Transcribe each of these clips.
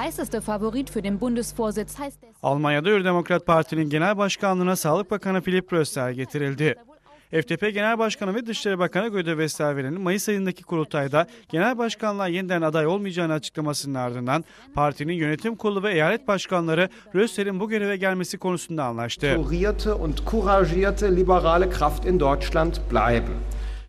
Heißester Favorit für den Bundesvorsitz heißt es. Almanya'da Hür Demokrat Parti'nin genel başkanlığına Sağlık Bakanı Philipp Röster getirildi. FDP Genel Başkanı ve Dışişleri Bakanı Göde Westerwelle'nin Mayıs ayındaki kurultayda genel başkanlığa yeniden aday olmayacağını açıklamasının ardından partinin yönetim kurulu ve eyalet başkanları Röster'in bu göreve gelmesi konusunda anlaştı. Kurierte und couragierte liberale Kraft in Deutschland bleiben.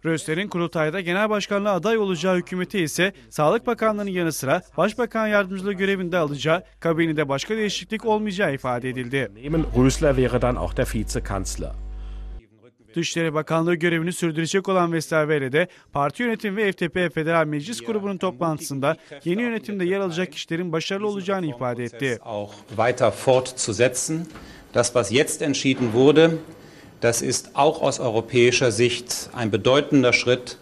Röster'in kurultayda genel başkanlığa aday olacağı hükümeti ise Sağlık Bakanlığı'nın yanı sıra Başbakan Yardımcılığı görevinde alacağı, kabinede başka değişiklik olmayacağı ifade edildi. Rösler wäre dann auch der Vizekanzler. Dışişleri Bakanlığı görevini sürdürecek olan Westerwelle de parti yönetimi ve FDP Federal Meclis Grubu'nun toplantısında yeni yönetimde yer alacak kişilerin başarılı olacağını ifade etti. Das, ist auch aus europäischer Sicht ein bedeutender Schritt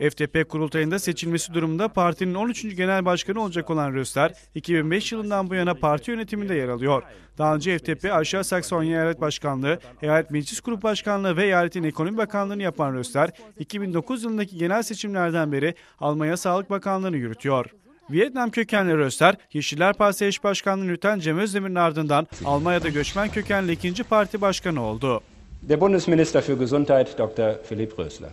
FDP kurultayında seçilmesi durumunda partinin 13. genel başkanı olacak olan Röster, 2005 yılından bu yana parti yönetiminde yer alıyor. Daha önce FDP Aşağı Saksonya Eyalet Başkanlığı, Eyalet Meclis Grup Başkanlığı ve Eyaletin Ekonomi Bakanlığı'nı yapan Röster, 2009 yılındaki genel seçimlerden beri Almanya Sağlık Bakanlığı'nı yürütüyor. Vietnam kökenli Röster, Yeşiller Partisi eş başkanlığını yürüten Cem Özdemir'in ardından Almanya'da göçmen kökenli ikinci parti başkanı oldu. Der Bundesminister für Gesundheit, Dr. Philipp Rösler.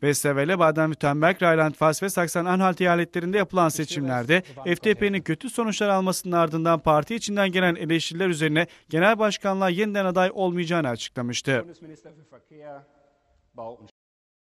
Westerwelle, Baden-Württemberg, Rheinland-Pfalz ve Saksan-Anhalt eyaletlerinde yapılan seçimlerde FDP'nin kötü sonuçlar almasının ardından parti içinden gelen eleştiriler üzerine genel başkanlığa yeniden aday olmayacağını açıklamıştı.